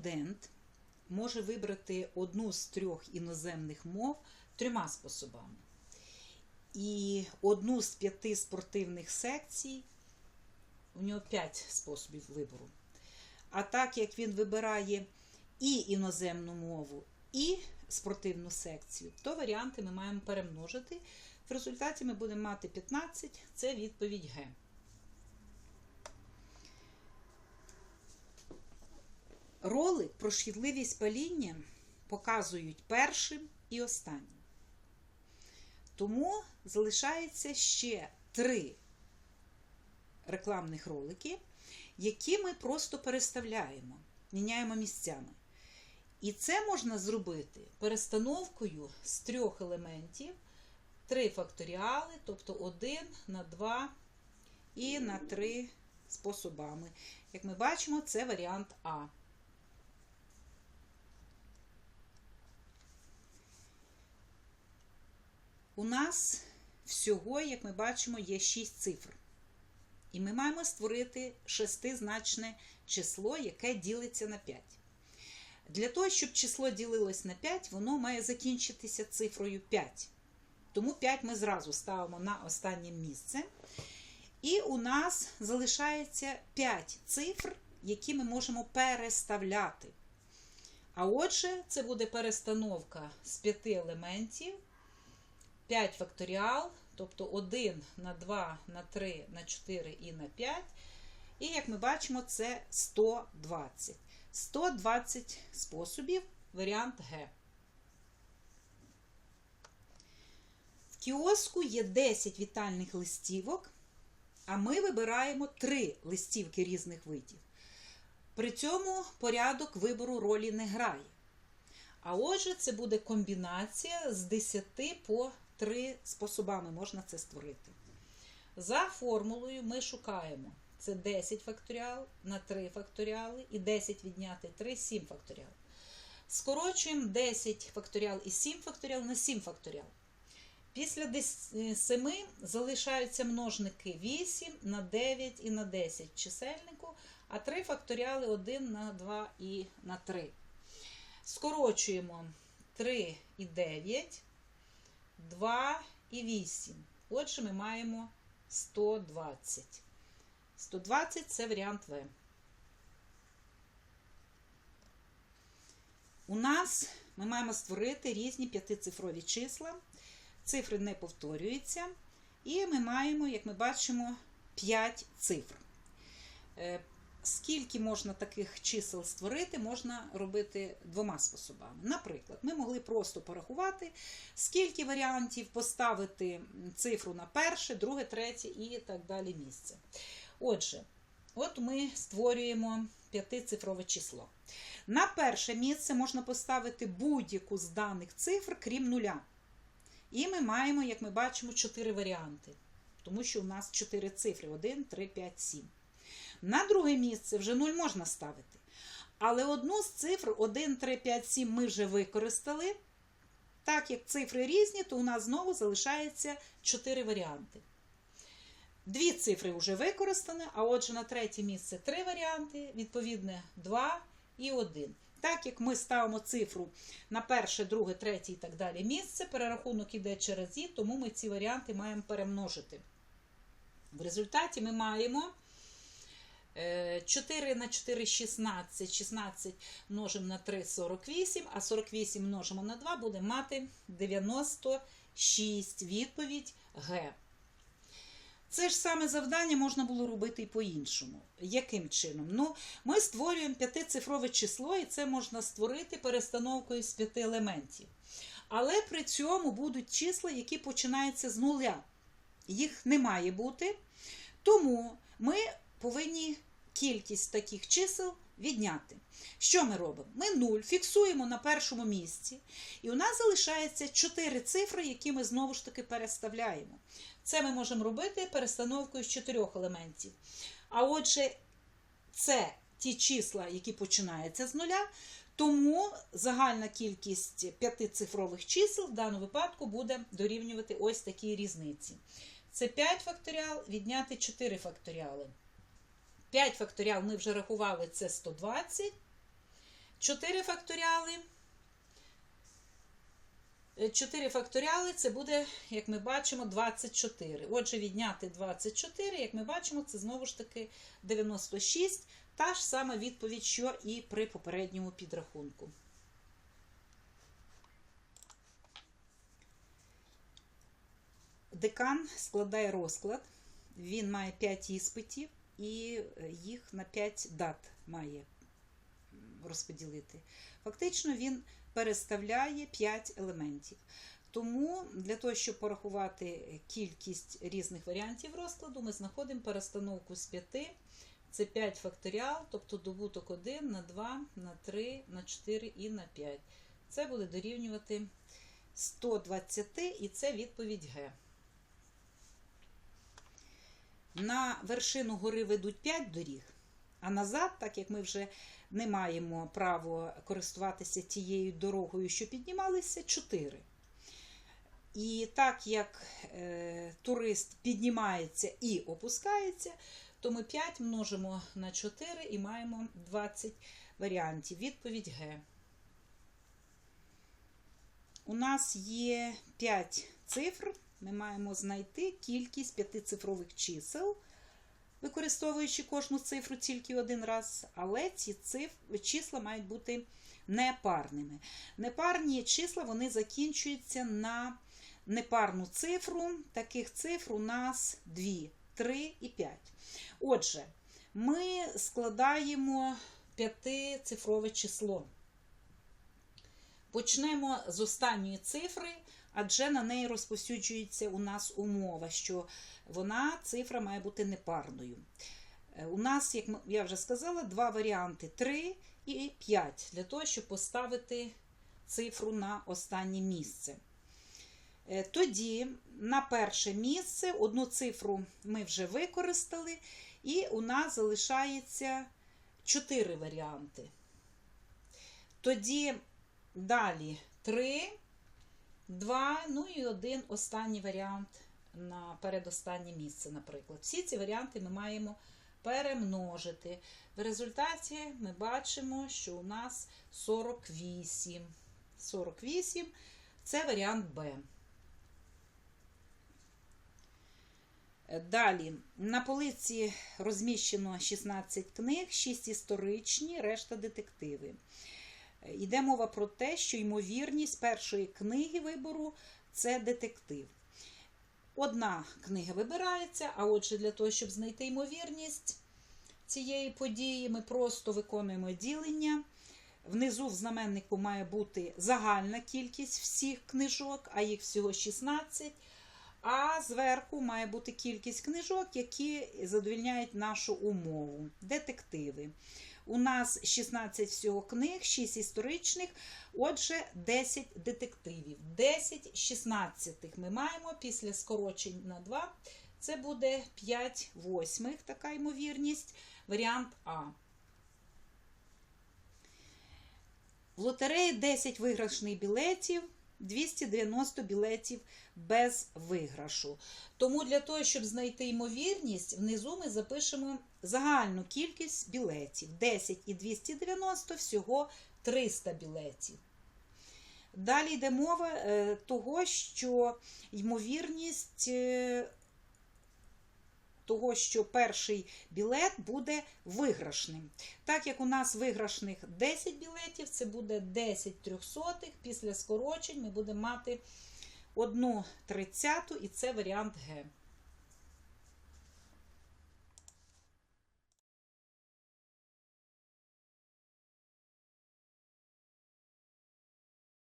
студент може вибрати одну з трьох іноземних мов трьома способами. І одну з п'яти спортивних секцій, у нього п'ять способів вибору. А так як він вибирає і іноземну мову, і спортивну секцію, то варіанти ми маємо перемножити. В результаті ми будемо мати 15, це відповідь Г. Ролик про шкідливість паління показують першим і останнім. Тому залишається ще три рекламних ролики, які ми просто переставляємо, міняємо місцями. І це можна зробити перестановкою з трьох елементів, три факторіали, тобто 1 на 2 і на 3 способами. Як ми бачимо, це варіант А. У нас всього, як ми бачимо, є 6 цифр. І ми маємо створити шестизначне число, яке ділиться на 5. Для того, щоб число ділилось на 5, воно має закінчитися цифрою 5. Тому 5 ми зразу ставимо на останнє місце. І у нас залишається 5 цифр, які ми можемо переставляти. А отже, це буде перестановка з 5 елементів. 5 факторіал, тобто 1 на 2, на 3, на 4 і на 5. І, як ми бачимо, це 120. 120 способів, варіант Г. В кіоску є 10 вітальних листівок, а ми вибираємо 3 листівки різних видів. При цьому порядок вибору ролі не грає. А отже, це буде комбінація з 10 по 3 способами можна це створити. За формулою ми шукаємо це 10 факторіал на 3 факторіали і 10 відняти 3 7 факторіал. Скорочуємо 10 факторіал і 7 факторіал на 7 факторіал. Після 7 залишаються множники 8 на 9 і на 10 чисельнику, а 3 факторіали 1 на 2 і на 3. Скорочуємо 3 і 9, 2 і 8. Отже, ми маємо 120. 120 це варіант В. У нас ми маємо створити різні п'ятицифрові числа. Цифри не повторюються. І ми маємо, як ми бачимо, 5 цифр. Скільки можна таких чисел створити, можна робити двома способами. Наприклад, ми могли просто порахувати, скільки варіантів поставити цифру на перше, друге, третє і так далі місце. Отже, от ми створюємо п'ятицифрове число. На перше місце можна поставити будь-яку з даних цифр, крім нуля. І ми маємо, як ми бачимо, 4 варіанти. Тому що у нас 4 цифри: 1, 3, 5, 7. На друге місце вже 0 можна ставити. Але одну з цифр 1, 3, 5, 7 ми вже використали. Так як цифри різні, то у нас знову залишається 4 варіанти. Дві цифри вже використані, а отже, на третє місце 3 варіанти, відповідне 2 і 1. Так як ми ставимо цифру на перше, друге, третє і так далі місце, перерахунок іде через і, тому ми ці варіанти маємо перемножити. В результаті ми маємо 4 на 4 16, 16 множимо на 3 48, а 48 множимо на 2 буде мати 96. Відповідь Г. Це ж саме завдання можна було робити і по-іншому. Яким чином? Ну, Ми створюємо п'ятицифрове число, і це можна створити перестановкою з п'яти елементів. Але при цьому будуть числа, які починаються з нуля. Їх не має бути. Тому ми повинні кількість таких чисел відняти. Що ми робимо? Ми 0 фіксуємо на першому місці, і у нас залишається 4 цифри, які ми знову ж таки переставляємо. Це ми можемо робити перестановкою з 4 елементів. А отже, це ті числа, які починаються з нуля, тому загальна кількість п'ятицифрових чисел в даному випадку буде дорівнювати ось такій різниці. Це 5 факторіал, відняти 4 факторіали. 5 факторіал ми вже рахували, це 120. 4 факторіали. 4 факторіали це буде, як ми бачимо, 24. Отже, відняти 24, як ми бачимо, це знову ж таки 96. Та ж сама відповідь, що і при попередньому підрахунку. Декан складає розклад. Він має 5 іспитів і їх на 5 дат має розподілити. Фактично, він переставляє 5 елементів. Тому для того, щоб порахувати кількість різних варіантів розкладу, ми знаходимо перестановку з 5. Це 5 факторіал, тобто добуток 1 на 2, на 3, на 4 і на 5. Це буде дорівнювати 120, і це відповідь Г. На вершину гори ведуть 5 доріг, а назад, так як ми вже не маємо права користуватися тією дорогою, що піднімалися, 4. І так як е, турист піднімається і опускається, то ми 5 множимо на 4 і маємо 20 варіантів. Відповідь Г. У нас є 5 цифр. Ми маємо знайти кількість п'ятицифрових чисел, використовуючи кожну цифру тільки один раз, але ці цифри, числа мають бути непарними. Непарні числа вони закінчуються на непарну цифру. Таких цифр у нас 2, 3 і 5. Отже, ми складаємо п'ятицифрове число. Почнемо з останньої цифри, адже на неї розповсюджується у нас умова, що вона цифра має бути непарною. У нас, як я вже сказала, два варіанти 3 і 5, для того, щоб поставити цифру на останнє місце. Тоді на перше місце одну цифру ми вже використали, і у нас залишається 4 варіанти. Тоді далі 3, 2, ну і один останній варіант на передостаннє місце, наприклад. Всі ці варіанти ми маємо перемножити. В результаті ми бачимо, що у нас 48. 48 це варіант Б. Далі, на полиці розміщено 16 книг, 6 історичні, решта детективи. Йде мова про те, що ймовірність першої книги вибору це детектив. Одна книга вибирається, а отже, для того, щоб знайти ймовірність цієї події, ми просто виконуємо ділення. Внизу в знаменнику має бути загальна кількість всіх книжок, а їх всього 16. А зверху має бути кількість книжок, які задовільняють нашу умову. Детективи. У нас 16 всього книг, 6 історичних, отже, 10 детективів. 10 16 ми маємо після скорочень на 2. Це буде 5 восьмих, така ймовірність. Варіант А. В лотереї 10 виграшних білетів. 290 білетів без виграшу. Тому для того, щоб знайти ймовірність, внизу ми запишемо загальну кількість білетів. 10 і 290 всього 300 білетів. Далі йде мова е, того, що ймовірність е, того, що перший білет буде виграшним. Так як у нас виграшних 10 білетів, це буде 10 трьохсотих. Після скорочень ми будемо мати одну тридцяту, і це варіант Г.